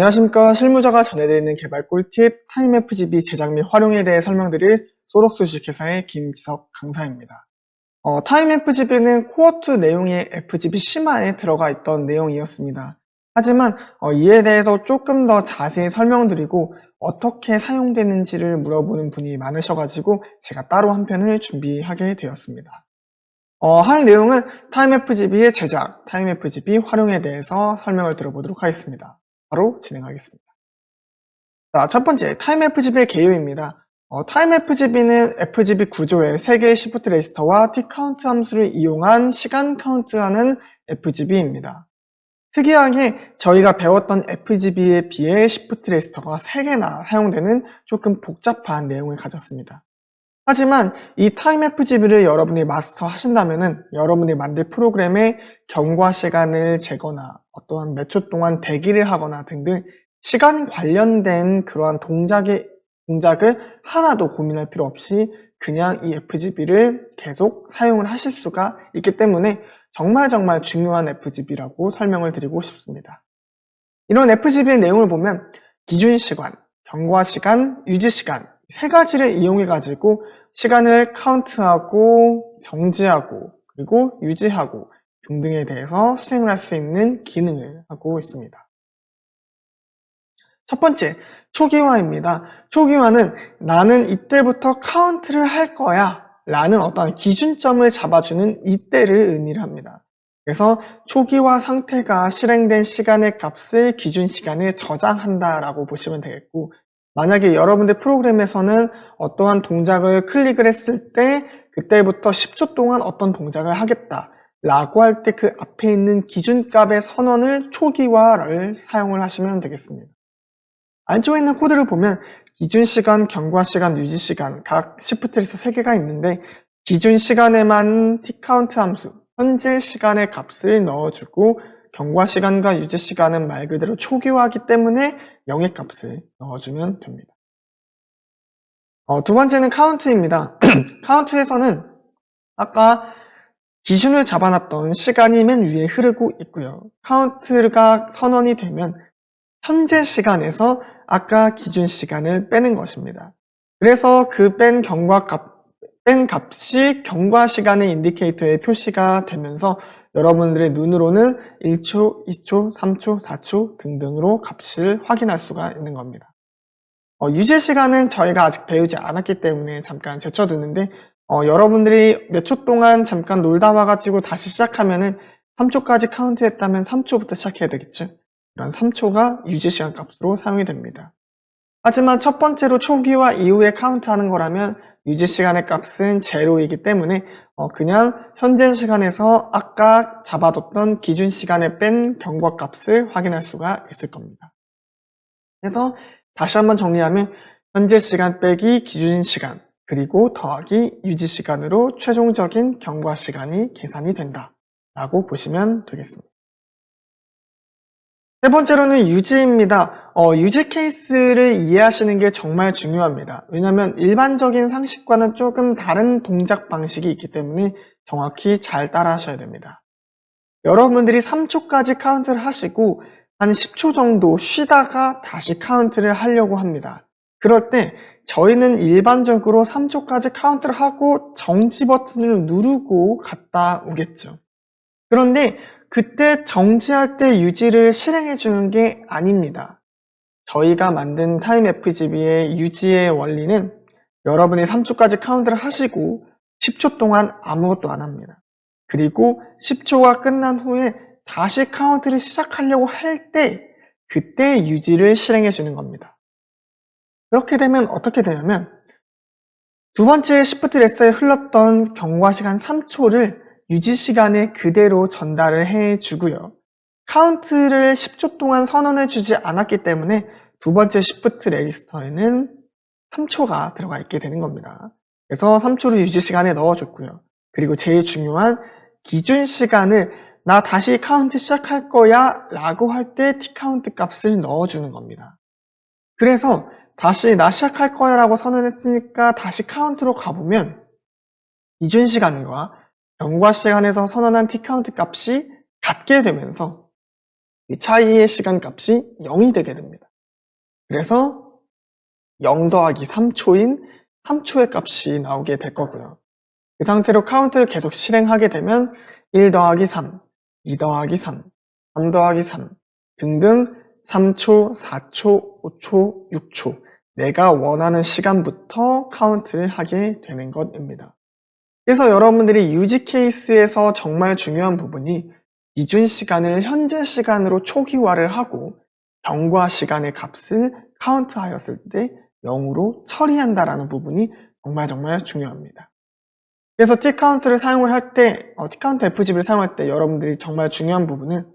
안녕하십니까. 실무자가 전해드리는 개발 꿀팁 타임FGB 제작 및 활용에 대해 설명드릴 소록스 주식회사의 김지석 강사입니다. 어, 타임FGB는 코어2 내용의 FGB 심화에 들어가 있던 내용이었습니다. 하지만 어, 이에 대해서 조금 더 자세히 설명드리고 어떻게 사용되는지를 물어보는 분이 많으셔가지고 제가 따로 한 편을 준비하게 되었습니다. 어, 할 내용은 타임FGB의 제작, 타임FGB 활용에 대해서 설명을 들어보도록 하겠습니다. 바로 진행하겠습니다. 자, 첫 번째, 타임FGB의 개요입니다. 어, 타임FGB는 FGB 구조의 3개의 시프트 레지스터와 T카운트 함수를 이용한 시간 카운트하는 FGB입니다. 특이하게 저희가 배웠던 FGB에 비해 시프트 레지스터가 3개나 사용되는 조금 복잡한 내용을 가졌습니다. 하지만 이 타임 FGB를 여러분이 마스터 하신다면 여러분이 만들 프로그램의 경과 시간을 재거나 어떠한 몇 초 동안 대기를 하거나 등등 시간 관련된 그러한 동작의, 동작을 하나도 고민할 필요 없이 그냥 이 FGB를 계속 사용을 하실 수가 있기 때문에 정말 정말 중요한 FGB라고 설명을 드리고 싶습니다. 이런 FGB의 내용을 보면 기준 시간, 경과 시간, 유지 시간 세 가지를 이용해 가지고 시간을 카운트하고 정지하고 그리고 유지하고 등등에 대해서 수행을 할 수 있는 기능을 하고 있습니다. 첫 번째, 초기화입니다. 초기화는 나는 이때부터 카운트를 할 거야 라는 어떤 기준점을 잡아주는 이때를 의미를 합니다. 그래서 초기화 상태가 실행된 시간의 값을 기준 시간에 저장한다라고 보시면 되겠고 만약에 여러분들 프로그램에서는 어떠한 동작을 클릭을 했을 때 그때부터 10초 동안 어떤 동작을 하겠다 라고 할 때 그 앞에 있는 기준값의 선언을 초기화를 사용을 하시면 되겠습니다. 안쪽에 있는 코드를 보면 기준 시간, 경과 시간, 유지 시간 각 시프트에서 3개가 있는데 기준 시간에만 tcount 함수, 현재 시간의 값을 넣어주고 경과 시간과 유지 시간은 말 그대로 초기화하기 때문에 0의 값을 넣어주면 됩니다. 어, 두 번째는 카운트입니다. 카운트에서는 아까 기준을 잡아놨던 시간이 맨 위에 흐르고 있고요. 카운트가 선언이 되면 현재 시간에서 아까 기준 시간을 빼는 것입니다. 그래서 그 뺀 경과 값, 뺀 값이 경과 시간의 인디케이터에 표시가 되면서 여러분들의 눈으로는 1초, 2초, 3초, 4초 등등으로 값을 확인할 수가 있는 겁니다. 어, 유지 시간은 저희가 아직 배우지 않았기 때문에 잠깐 제쳐두는데 어, 여러분들이 몇 초 동안 잠깐 놀다 와가지고 다시 시작하면은 3초까지 카운트했다면 3초부터 시작해야 되겠죠. 이런 3초가 유지 시간 값으로 사용이 됩니다. 하지만 첫 번째로 초기화 이후에 카운트하는 거라면 유지 시간의 값은 제로이기 때문에 어, 그냥 현재 시간에서 아까 잡아뒀던 기준 시간에 뺀 경과 값을 확인할 수가 있을 겁니다. 그래서 다시 한번 정리하면 현재 시간 빼기 기준 시간 그리고 더하기 유지 시간으로 최종적인 경과 시간이 계산이 된다 라고 보시면 되겠습니다. 세 번째로는 유지입니다. 어, 유지 케이스를 이해하시는 게 정말 중요합니다. 왜냐하면 일반적인 상식과는 조금 다른 동작 방식이 있기 때문에 정확히 잘 따라 하셔야 됩니다. 여러분들이 3초까지 카운트를 하시고 한 10초 정도 쉬다가 다시 카운트를 하려고 합니다. 그럴 때 저희는 일반적으로 3초까지 카운트를 하고 정지 버튼을 누르고 갔다 오겠죠. 그런데 그때 정지할 때 유지를 실행해 주는 게 아닙니다. 저희가 만든 타임FGB의 유지의 원리는 여러분이 3초까지 카운트를 하시고 10초 동안 아무것도 안 합니다. 그리고 10초가 끝난 후에 다시 카운트를 시작하려고 할 때 그때 유지를 실행해 주는 겁니다. 그렇게 되면 어떻게 되냐면 두 번째 시프트 레서에 흘렀던 경과 시간 3초를 유지 시간에 그대로 전달을 해 주고요. 카운트를 10초 동안 선언해 주지 않았기 때문에 두 번째 시프트 레지스터에는 3초가 들어가 있게 되는 겁니다. 그래서 3초를 유지 시간에 넣어줬고요. 그리고 제일 중요한 기준 시간을 나 다시 카운트 시작할 거야 라고 할 때 t카운트 값을 넣어주는 겁니다. 그래서 다시 나 시작할 거야 라고 선언했으니까 다시 카운트로 가보면 기준 시간과 경과 시간에서 선언한 t카운트 값이 같게 되면서 이 차이의 시간 값이 0이 되게 됩니다. 그래서 0 더하기 3초인 3초의 값이 나오게 될 거고요. 그 상태로 카운트를 계속 실행하게 되면 1 더하기 3, 2 더하기 3, 3 더하기 3 등등 3초, 4초, 5초, 6초 내가 원하는 시간부터 카운트를 하게 되는 것입니다. 그래서 여러분들이 유지 케이스에서 정말 중요한 부분이 기준 시간을 현재 시간으로 초기화를 하고 경과 시간의 값을 카운트하였을 때 0으로 처리한다라는 부분이 정말 정말 중요합니다. 그래서 t카운트를 사용을 할 때, 어, t카운트 f집을 사용할 때 여러분들이 정말 중요한 부분은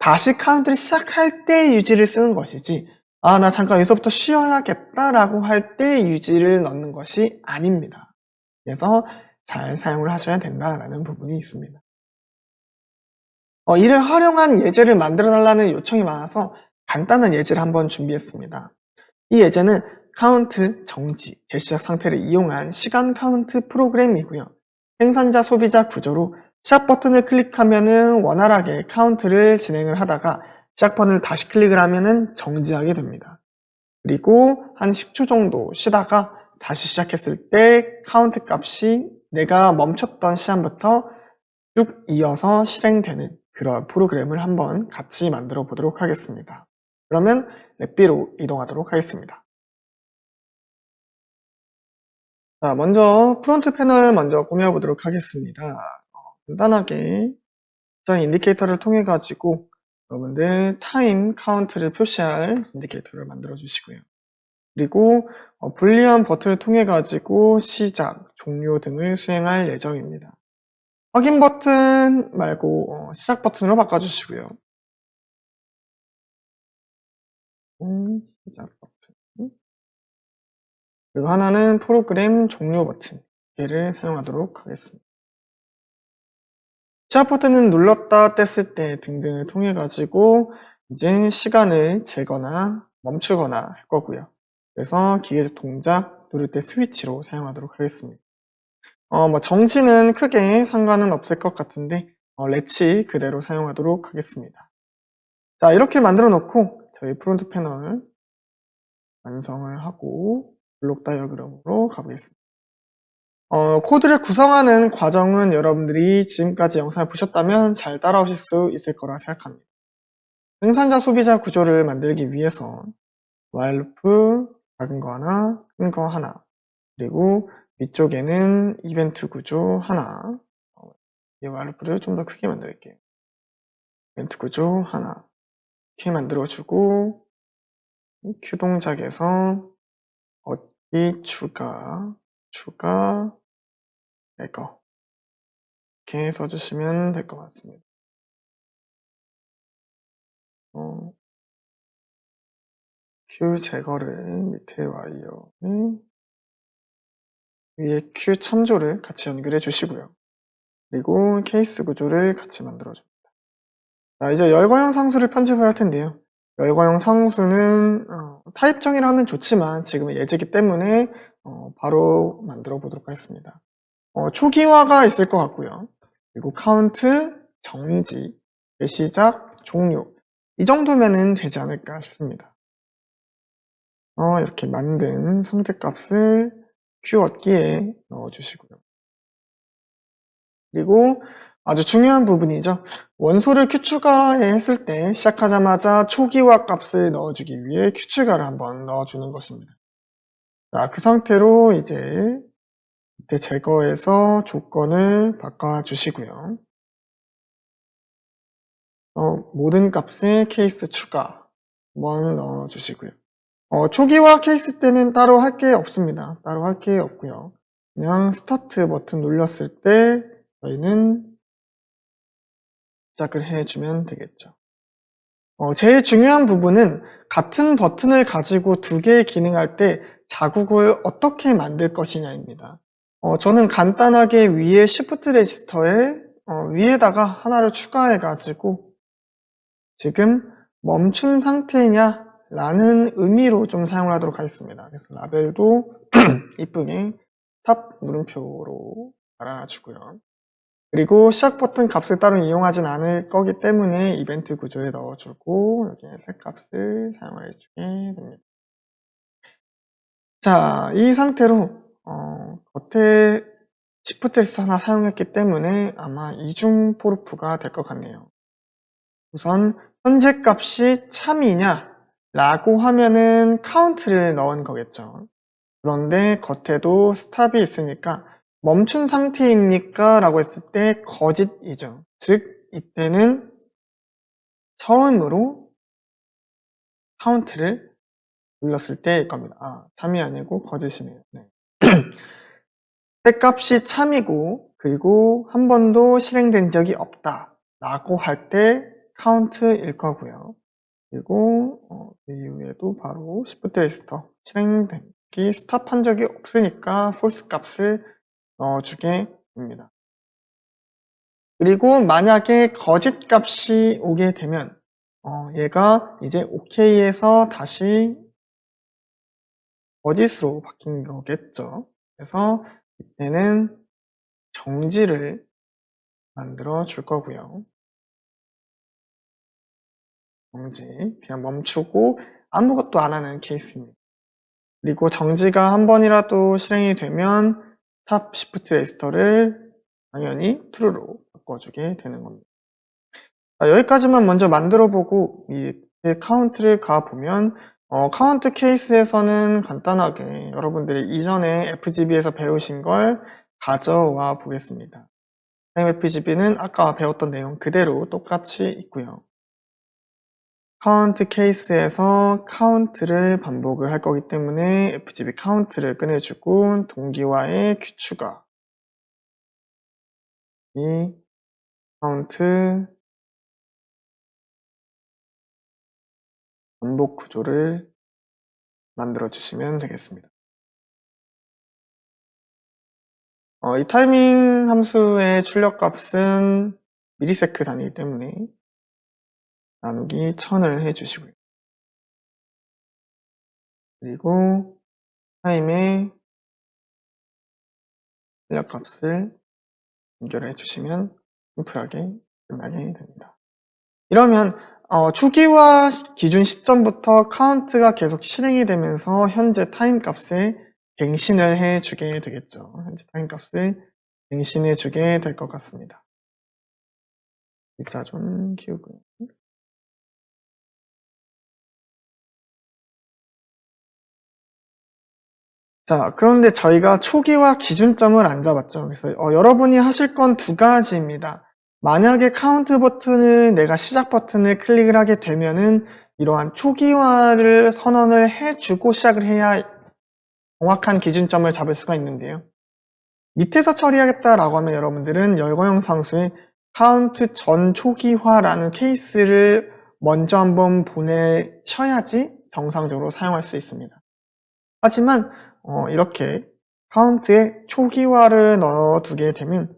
다시 카운트를 시작할 때 유지를 쓰는 것이지 아, 나 잠깐 여기서부터 쉬어야겠다라고 할 때 유지를 넣는 것이 아닙니다. 그래서 잘 사용을 하셔야 된다라는 부분이 있습니다. 어, 이를 활용한 예제를 만들어 달라는 요청이 많아서 간단한 예제를 한번 준비했습니다. 이 예제는 카운트 정지, 재시작 상태를 이용한 시간 카운트 프로그램이고요. 생산자 소비자 구조로 시작 버튼을 클릭하면 원활하게 카운트를 진행을 하다가 시작 버튼을 다시 클릭을 하면 정지하게 됩니다. 그리고 한 10초 정도 쉬다가 다시 시작했을 때 카운트 값이 내가 멈췄던 시간부터 쭉 이어서 실행되는 그런 프로그램을 한번 같이 만들어 보도록 하겠습니다. 그러면 랩비로 이동하도록 하겠습니다. 자, 먼저 프론트 패널 먼저 꾸며보도록 하겠습니다. 어, 간단하게 전 인디케이터를 통해 가지고 여러분들 타임 카운트를 표시할 인디케이터를 만들어 주시고요. 그리고 어, 불리한 버튼을 통해 가지고 시작, 종료 등을 수행할 예정입니다. 확인 버튼 말고 어, 시작 버튼으로 바꿔주시고요. 음, 시작 버튼. 그리고 하나는 프로그램 종료 버튼. 얘를 사용하도록 하겠습니다. 시작 버튼은 눌렀다 뗐을 때 등등을 통해 가지고 이제 시간을 재거나 멈추거나 할 거고요. 그래서 기계적 동작 누를 때 스위치로 사용하도록 하겠습니다. 어, 뭐 정시는 크게 상관은 없을 것 같은데 어, 레치 그대로 사용하도록 하겠습니다. 자 이렇게 만들어 놓고 저희 프론트 패널 완성을 하고 블록 다이어그램으로 가보겠습니다. 어, 코드를 구성하는 과정은 여러분들이 지금까지 영상을 보셨다면 잘 따라오실 수 있을 거라 생각합니다. 생산자 소비자 구조를 만들기 위해서 while loop 작은 거 하나, 큰 거 하나 그리고 위쪽에는 이벤트 구조 하나 어, 이 loop를 좀 더 크게 만들게요. 이벤트 구조 하나 이렇게 만들어주고 큐 동작에서 어디 추가 추가 이거 이렇게 써주시면 될 것 같습니다. 어, q 제거를 밑에 와이어 위에 q 참조를 같이 연결해 주시고요. 그리고 케이스 구조를 같이 만들어 줍니다. 자, 이제 열과형 상수를 편집을 할 텐데요. 열과형 상수는 어, 타입 정의를 하면 좋지만 지금은 예제기 때문에 어, 바로 만들어 보도록 하겠습니다. 어, 초기화가 있을 것 같고요. 그리고 카운트, 정지, 시작, 종료 이 정도면은 되지 않을까 싶습니다. 어, 이렇게 만든 상태값을 q 얻기에 넣어주시고요. 그리고 아주 중요한 부분이죠. 원소를 q 추가했을 때 시작하자마자 초기화 값을 넣어주기 위해 q 추가를 한번 넣어주는 것입니다. 자, 그 상태로 이제 이때 제거해서 조건을 바꿔주시고요. 어, 모든 값에 케이스 추가 한번 넣어주시고요. 어, 초기화 케이스 때는 따로 할 게 없습니다. 따로 할 게 없고요. 그냥 스타트 버튼 눌렀을 때 저희는 시작을 해주면 되겠죠. 어, 제일 중요한 부분은 같은 버튼을 가지고 두 개의 기능할 때 자국을 어떻게 만들 것이냐입니다. 어, 저는 간단하게 위에 Shift 레지스터에 어, 위에다가 하나를 추가해 가지고 지금 멈춘 상태냐 라는 의미로 좀 사용을 하도록 하겠습니다. 그래서 라벨도 이쁘게 탑 물음표로 달아주고요. 그리고 시작 버튼 값을 따로 이용하진 않을 거기 때문에 이벤트 구조에 넣어주고 여기에 새 값을 사용해 주게 됩니다. 자, 이 상태로 어, 겉에 시프트S 하나 사용했기 때문에 아마 이중 포르프가 될 것 같네요. 우선 현재 값이 참이냐 라고 하면은 카운트를 넣은 거겠죠. 그런데 겉에도 스탑이 있으니까 멈춘 상태입니까? 라고 했을 때 거짓이죠. 즉 이때는 처음으로 카운트를 눌렀을 때일 겁니다. 아, 참이 아니고 거짓이네요. 네. 때값이 참이고 그리고 한 번도 실행된 적이 없다 라고 할 때 카운트일 거고요. 그리고 어, 그 이후에도 바로 Shift 레지스터 실행된 게 스탑한 적이 없으니까 false 값을 넣어주게 됩니다. 그리고 만약에 거짓 값이 오게 되면 어, 얘가 이제 OK에서 다시 거짓으로 바뀐 거겠죠. 그래서 이때는 정지를 만들어 줄 거고요. 정지, 그냥 멈추고 아무것도 안 하는 케이스입니다. 그리고 정지가 한 번이라도 실행이 되면 탑 시프트 레지스터를 당연히 true로 바꿔주게 되는 겁니다. 자, 여기까지만 먼저 만들어 보고 이 카운트를 가보면 어, 카운트 케이스에서는 간단하게 여러분들이 이전에 FGB에서 배우신 걸 가져와 보겠습니다. FGB는 아까 배웠던 내용 그대로 똑같이 있고요. 카운트 케이스에서 카운트를 반복을 할 거기 때문에 FGB 카운트를 꺼내주고 동기화의 규추가 이 카운트 반복 구조를 만들어 주시면 되겠습니다. 어, 이 타이밍 함수의 출력 값은 미리세크 단위이기 때문에 나누기 1000을 해주시고요. 그리고 타임의 출력 값을 연결해 주시면 심플하게 끝나게 됩니다. 이러면 어, 초기화 기준 시점부터 카운트가 계속 실행이 되면서 현재 타임 값에 갱신을 해주게 되겠죠. 현재 타임 값을 갱신해 주게 될 것 같습니다. 글자 좀 키우고요. 자, 그런데 저희가 초기화 기준점을 안 잡았죠. 그래서 어, 여러분이 하실 건 두 가지입니다. 만약에 카운트 버튼을 내가 시작 버튼을 클릭을 하게 되면은 이러한 초기화를 선언을 해주고 시작을 해야 정확한 기준점을 잡을 수가 있는데요. 밑에서 처리하겠다라고 하면 여러분들은 열거형 상수에 카운트 전 초기화라는 케이스를 먼저 한번 보내셔야지 정상적으로 사용할 수 있습니다. 하지만 어, 이렇게 카운트에 초기화를 넣어두게 되면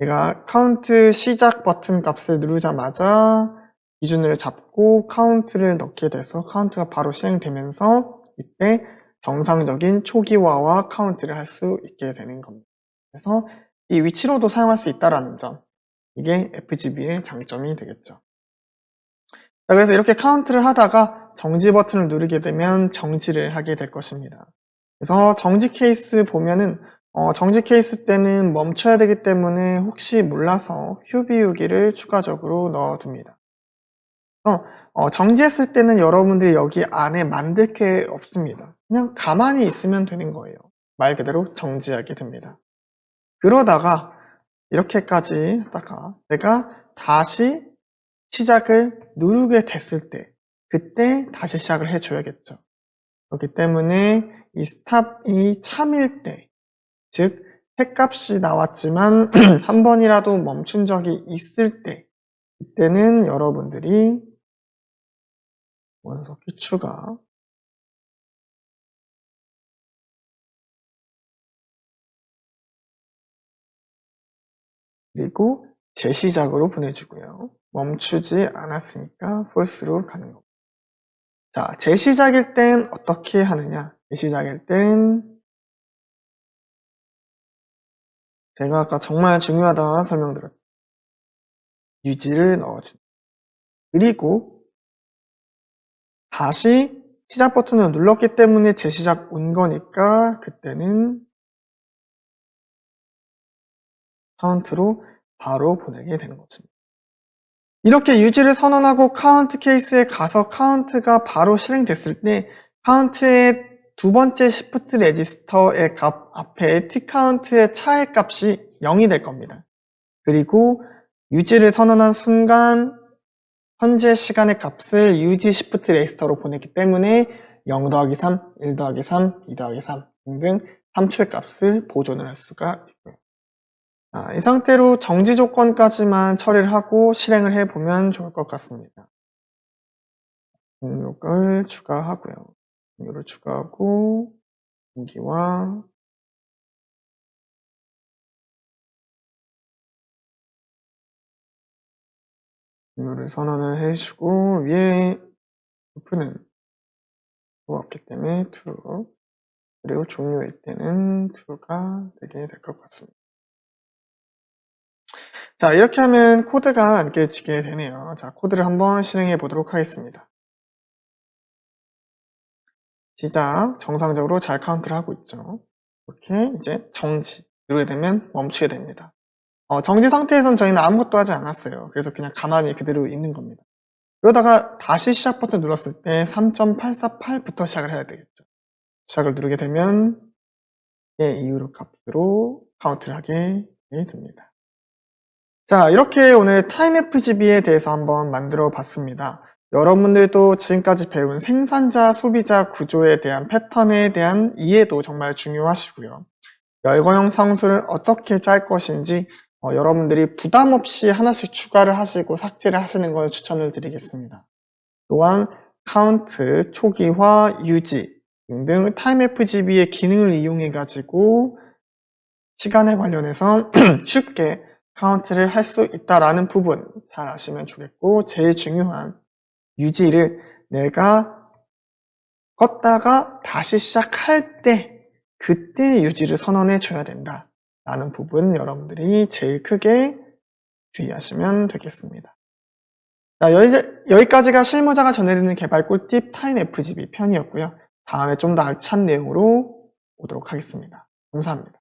제가 카운트 시작 버튼 값을 누르자마자 기준을 잡고 카운트를 넣게 돼서 카운트가 바로 실행되면서 이때 정상적인 초기화와 카운트를 할 수 있게 되는 겁니다. 그래서 이 위치로도 사용할 수 있다는 점 이게 FGB의 장점이 되겠죠. 자, 그래서 이렇게 카운트를 하다가 정지 버튼을 누르게 되면 정지를 하게 될 것입니다. 그래서 정지 케이스 보면은 어, 정지 케이스 때는 멈춰야 되기 때문에 혹시 몰라서 휴 비우기를 추가적으로 넣어둡니다. 어, 정지했을 때는 여러분들이 여기 안에 만들 게 없습니다. 그냥 가만히 있으면 되는 거예요. 말 그대로 정지하게 됩니다. 그러다가 이렇게까지 하다가 내가 다시 시작을 누르게 됐을 때 그때 다시 시작을 해줘야겠죠. 그렇기 때문에 이 스탑이 참일 때, 즉 핵값이 나왔지만 한 번이라도 멈춘 적이 있을 때 이때는 여러분들이 원석기 추가 그리고 재시작으로 보내주고요. 멈추지 않았으니까 false로 가는 겁니다. 자, 재시작일 땐 어떻게 하느냐? 재시작일 땐 제가 아까 정말 중요하다 설명드렸죠. 유지를 넣어준다. 그리고 다시 시작 버튼을 눌렀기 때문에 재시작 온 거니까 그때는 카운트로 바로 보내게 되는 것입니다. 이렇게 유지를 선언하고 카운트 케이스에 가서 카운트가 바로 실행됐을 때 카운트의 두 번째 시프트 레지스터의 값 앞에 t 카운트의 차의 값이 0이 될 겁니다. 그리고 유지를 선언한 순간 현재 시간의 값을 UG 시프트 레지스터로 보냈기 때문에 0 더하기 3, 1 더하기 3, 2 더하기 3 등등 3초의 값을 보존을 할 수가 있고요. 아, 이 상태로 정지 조건까지만 처리를 하고 실행을 해보면 좋을 것 같습니다. 등록을 추가하고요. 등록을 추가하고 공기와 등록을 선언을 해주고 위에 오픈은 없기 때문에 true 그리고 종료일 때는 true가 되게 될 것 같습니다. 자, 이렇게 하면 코드가 안 깨지게 되네요. 자, 코드를 한번 실행해 보도록 하겠습니다. 시작. 정상적으로 잘 카운트를 하고 있죠. 이렇게 이제 정지. 누르게 되면 멈추게 됩니다. 어, 정지 상태에선 저희는 아무것도 하지 않았어요. 그래서 그냥 가만히 그대로 있는 겁니다. 그러다가 다시 시작 버튼 눌렀을 때 3.848부터 시작을 해야 되겠죠. 시작을 누르게 되면 예, 이후로 값으로 카운트를 하게 됩니다. 자, 이렇게 오늘 타임FGB에 대해서 한번 만들어 봤습니다. 여러분들도 지금까지 배운 생산자, 소비자 구조에 대한 패턴에 대한 이해도 정말 중요하시고요. 열거형 상수를 어떻게 짤 것인지 어, 여러분들이 부담 없이 하나씩 추가를 하시고 삭제를 하시는 걸 추천을 드리겠습니다. 또한 카운트, 초기화, 유지 등등 타임FGB의 기능을 이용해 가지고 시간에 관련해서 쉽게 카운트를 할 수 있다라는 부분 잘 아시면 좋겠고 제일 중요한 유지를 내가 껐다가 다시 시작할 때 그때 유지를 선언해 줘야 된다 라는 부분 여러분들이 제일 크게 주의하시면 되겠습니다. 자, 여기, 까지가 실무자가 전해드리는 개발 꿀팁 타임 FGB 편이었고요. 다음에 좀 더 알찬 내용으로 오도록 하겠습니다. 감사합니다.